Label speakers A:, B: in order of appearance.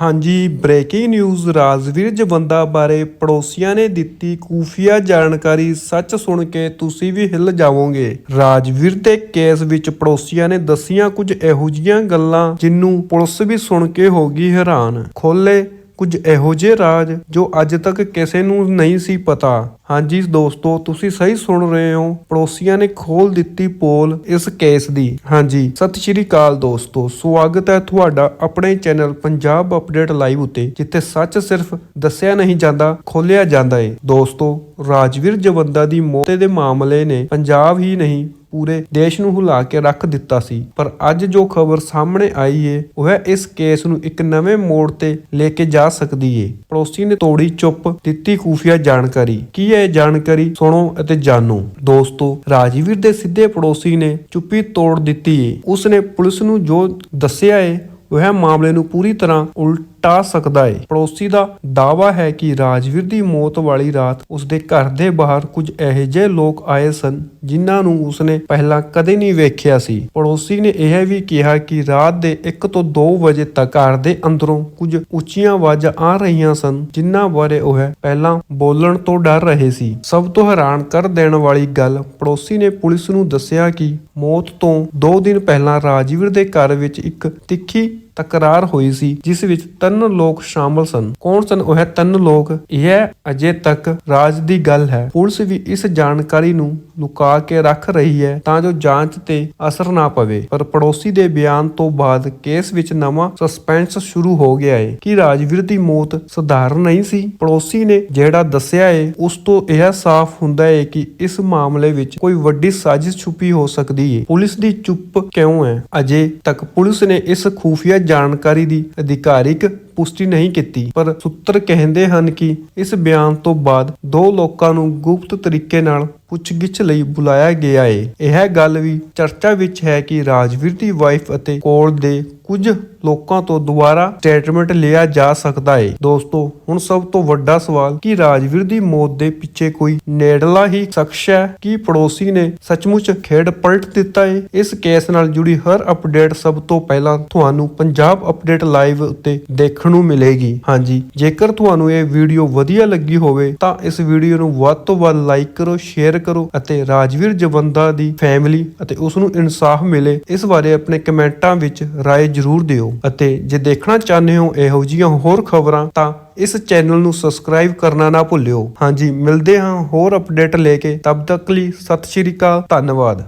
A: ਹਾਂਜੀ breaking news Rajveer Jawanda ਬਾਰੇ ਪੜੋਸੀਆਂ ਨੇ ਦਿੱਤੀ ਖੂਫੀਆ ਜਾਣਕਾਰੀ। ਸੱਚ ਸੁਣ ਕੇ ਤੁਸੀਂ ਵੀ ਹਿੱਲ ਜਾਵੋਗੇ। ਰਾਜਵੀਰ ਦੇ ਕੇਸ ਵਿੱਚ ਪੜੋਸੀਆਂ ਨੇ ਦੱਸੀਆਂ ਕੁਝ ਇਹੋ ਜਿਹੀਆਂ ਗੱਲਾਂ, ਜਿੰਨੂੰ ਪੁਲਿਸ ਵੀ ਸੁਣ ਕੇ ਹੋ ਗਈ ਹੈਰਾਨ। ਖੋਲੇ ਕੁਝ ਇਹੋ ਜਿਹੇ ਰਾਜ ਜੋ ਅੱਜ ਤੱਕ ਕਿਸੇ ਨੂੰ ਨਹੀਂ ਸੀ ਪਤਾ। ਹਾਂਜੀ ਦੋਸਤੋ, ਤੁਸੀਂ ਸਹੀ ਸੁਣ ਰਹੇ ਹੋ। ਪੜੋਸੀਆਂ ਨੇ ਖੋਲ ਦਿੱਤੀ ਪੋਲ ਇਸ ਕੇਸ ਦੀ। ਹਾਂਜੀ, ਸਤਿ ਸ਼੍ਰੀ ਅਕਾਲ ਦੋਸਤੋ। ਸਵਾਗਤ ਹੈ ਤੁਹਾਡਾ ਆਪਣੇ ਚੈਨਲ ਪੰਜਾਬ ਅਪਡੇਟ ਲਾਈਵ ਉੱਤੇ, ਜਿੱਥੇ ਸੱਚ ਸਿਰਫ ਦੱਸਿਆ ਨਹੀਂ ਜਾਂਦਾ, ਖੋਲਿਆ ਜਾਂਦਾ ਏ। ਦੋਸਤੋ, ਰਾਜਵੀਰ ਜਵੰਦਾ ਦੀ ਮੌਤ ਦੇ ਮਾਮਲੇ ਨੇ ਪੰਜਾਬ ਹੀ ਨਹੀਂ ਪੂਰੇ ਦੇਸ਼ ਨੂੰ ਹਿਲਾ ਕੇ ਰੱਖ ਦਿੱਤਾ ਸੀ। ਪਰ ਅੱਜ ਜੋ ਖਬਰ ਸਾਹਮਣੇ ਆਈ ਏ, ਉਹ ਹੈ ਇਸ ਕੇਸ ਨੂੰ ਇੱਕ ਨਵੇਂ ਮੋੜ ਤੇ ਲੈ ਕੇ ਜਾ ਸਕਦੀ ਏ। ਪੜੋਸੀ ਨੇ ਤੋੜੀ ਚੁੱਪ, ਦਿੱਤੀ ਖੂਫੀਆ ਜਾਣਕਾਰੀ। ਕੀ ਹੈ ਇਹ ਜਾਣਕਾਰੀ? ਸੁਣੋ ਅਤੇ ਜਾਣੋ। ਦੋਸਤੋ, ਰਾਜਵੀਰ ਦੇ ਸਿੱਧੇ ਪੜੋਸੀ ਨੇ ਚੁੱਪੀ ਤੋੜ ਦਿੱਤੀ ਏ। ਉਸ ਨੇ ਪੁਲਿਸ ਨੂੰ ਜੋ ਦੱਸਿਆ ਏ, ਉਹ ਹੈ ਮਾਮਲੇ ਨੂੰ ਪੂਰੀ ਤਰ੍ਹਾਂ ਉਲਟ ਸਕਦਾ ਹੈ ਪੜੋਸੀ ਦਾ ਦਾਵਾ ਹੈ ਕਿ ਰਾਜਵੀਰ ਦੀ ਮੌਤ ਵਾਲੀ ਰਾਤ ਉਸਦੇ ਘਰ ਦੇ ਬਾਹਰ ਕੁਝ ਇਹੋ ਜਿਹੇ ਲੋਕ ਆਏ ਸਨ ਜਿਨ੍ਹਾਂ ਨੂੰ ਉਸਨੇ ਪਹਿਲਾਂ ਕਦੇ ਨਹੀਂ ਵੇਖਿਆ ਸੀ। ਪੜੋਸੀ ਨੇ ਇਹ ਵੀ ਕਿਹਾ ਕਿ ਰਾਤ ਦੇ 1 ਤੋਂ 2 ਵਜੇ ਤੱਕ ਘਰ ਦੇ ਅੰਦਰੋਂ ਕੁਝ ਉੱਚੀਆਂ ਆਵਾਜ਼ਾਂ ਆ ਰਹੀਆਂ ਸਨ, ਜਿਨ੍ਹਾਂ ਬਾਰੇ ਉਹ ਪਹਿਲਾਂ ਬੋਲਣ ਤੋਂ ਡਰ ਰਹੇ ਸੀ। ਸਭ ਤੋਂ ਹੈਰਾਨ ਕਰ ਦੇਣ ਵਾਲੀ ਗੱਲ, ਪੜੋਸੀ ਨੇ ਪੁਲਿਸ ਨੂੰ ਦੱਸਿਆ ਕਿ ਮੌਤ ਤੋਂ 2 ਦਿਨ ਪਹਿਲਾਂ ਰਾਜਵੀਰ ਦੇ ਘਰ ਵਿੱਚ ਇੱਕ ਤਿੱਖੀ ਤਕਰਾਰ ਹੋਈ ਸੀ, ਜਿਸ ਵਿੱਚ ਤਿੰਨ ਲੋਕ ਸ਼ਾਮਲ ਸਨ। ਕੌਣ ਸਨ ਉਹ ਤਿੰਨ ਲੋਕ? ਇਹ ਅਜੇ ਤੱਕ ਰਾਜ ਦੀ ਗੱਲ ਹੈ। ਪੁਲਿਸ ਵੀ ਇਸ ਜਾਣਕਾਰੀ ਨੂੰ ਲੁਕਾ ਕੇ ਰੱਖ ਰਹੀ ਹੈ ਤਾਂ ਜੋ ਜਾਂਚ ਤੇ ਅਸਰ ਨਾ ਪਵੇ। ਪਰ ਪੜੋਸੀ ਦੇ ਬਿਆਨ ਤੋਂ ਬਾਅਦ ਕੇਸ ਵਿੱਚ ਨਵਾਂ ਸਸਪੈਂਸ ਸ਼ੁਰੂ ਹੋ ਗਿਆ ਹੈ ਕਿ ਰਾਜਵੀਰ ਦੀ ਮੌਤ ਸਧਾਰਨ ਨਹੀਂ ਸੀ? ਪੜੋਸੀ ਨੇ ਜਿਹੜਾ ਦੱਸਿਆ ਹੈ ਉਸ ਤੋਂ ਇਹ ਸਾਫ਼ ਹੁੰਦਾ ਹੈ ਕਿ ਇਸ ਮਾਮਲੇ ਵਿੱਚ ਕੋਈ ਵੱਡੀ ਸਾਜ਼ਿਸ਼ ਛੁਪੀ ਹੋ ਸਕਦੀ ਹੈ ਪੁਲਿਸ ਦੀ ਚੁੱਪ ਕਿਉਂ ਹੈ? ਅਜੇ ਤੱਕ ਪੁਲਿਸ ਨੇ ਇਸ ਖੂਫੀਆ ਜਾਣਕਾਰੀ ਦੀ ਅਧਿਕਾਰਿਕ ਪੁਸ਼ਟੀ ਨਹੀਂ ਕੀਤੀ, ਪਰ ਸੂਤਰ ਕਹਿੰਦੇ ਹਨ ਕਿ ਇਸ ਬਿਆਨ ਤੋਂ ਬਾਅਦ ਦੋ ਲੋਕਾਂ ਨੂੰ ਗੁਪਤ ਤਰੀਕੇ ਨਾਲ ਪੁੱਛਗਿੱਛ ਲਈ ਬੁਲਾਇਆ ਗਿਆ ਹੈ ਇਹ ਗੱਲ ਵੀ ਚਰਚਾ ਵਿੱਚ ਹੈ ਕਿ ਰਾਜਵੀਰ ਦੀ ਵਾਈਫ ਅਤੇ ਕੋਲ ਦੇ ਕੁਝ ਲੋਕਾਂ ਤੋਂ ਦੁਬਾਰਾ ਸਟੇਟਮੈਂਟ ਲਿਆ ਜਾ ਸਕਦਾ ਹੈ ਦੋਸਤੋ, ਹੁਣ ਸਭ ਤੋਂ ਵੱਡਾ ਸਵਾਲ ਕਿ ਰਾਜਵੀਰ ਦੀ ਮੌਤ ਦੇ ਪਿੱਛੇ ਕੋਈ ਨੇੜਲਾ ਹੀ ਸ਼ਖਸ ਹੈ ਕਿ ਪੜੋਸੀ ਨੇ ਸੱਚਮੁੱਚ ਖੇਡ ਪਲਟ ਦਿੱਤਾ ਏ? ਇਸ ਕੇਸ ਨਾਲ ਜੁੜੀ ਹਰ ਅਪਡੇਟ ਸਭ ਤੋਂ ਪਹਿਲਾਂ ਤੁਹਾਨੂੰ ਪੰਜਾਬ ਅਪਡੇਟ ਲਾਈਵ ਉੱਤੇ ਦੇਖਣ ਨੂੰ ਮਿਲੇਗੀ। ਹਾਂਜੀ, ਜੇਕਰ ਤੁਹਾਨੂੰ ਇਹ ਵੀਡੀਓ ਵਧੀਆ ਲੱਗੀ ਹੋਵੇ, ਤਾਂ ਇਸ ਵੀਡੀਓ ਨੂੰ ਵੱਧ ਤੋਂ ਵੱਧ ਲਾਈਕ ਕਰੋ ਸ਼ੇਅਰ ਕਰੋ ਅਤੇ ਰਾਜਵੀਰ ਜਵੰਦਾ ਦੀ ਫੈਮਿਲੀ ਅਤੇ ਉਸ ਨੂੰ ਇਨਸਾਫ ਮਿਲੇ, ਇਸ ਬਾਰੇ ਆਪਣੇ ਕਮੈਂਟਾਂ ਵਿੱਚ ਰਾਏ ਜ਼ਰੂਰ ਦਿਓ। ਅਤੇ ਜੇ ਦੇਖਣਾ ਚਾਹੁੰਦੇ ਹੋ ਇਹੋ ਜਿਹੀਆਂ ਹੋਰ ਖਬਰਾਂ, ਤਾਂ ਇਸ ਚੈਨਲ ਨੂੰ ਸਬਸਕ੍ਰਾਈਬ ਕਰਨਾ ਨਾ ਭੁੱਲਿਓ। ਹਾਂਜੀ, ਮਿਲਦੇ ਹਾਂ ਹੋਰ ਅਪਡੇਟ ਲੈ ਕੇ। ਤਬ ਤੱਕ ਲਈ ਸਤਿ ਸ਼੍ਰੀ ਅਕਾਲ, ਧੰਨਵਾਦ।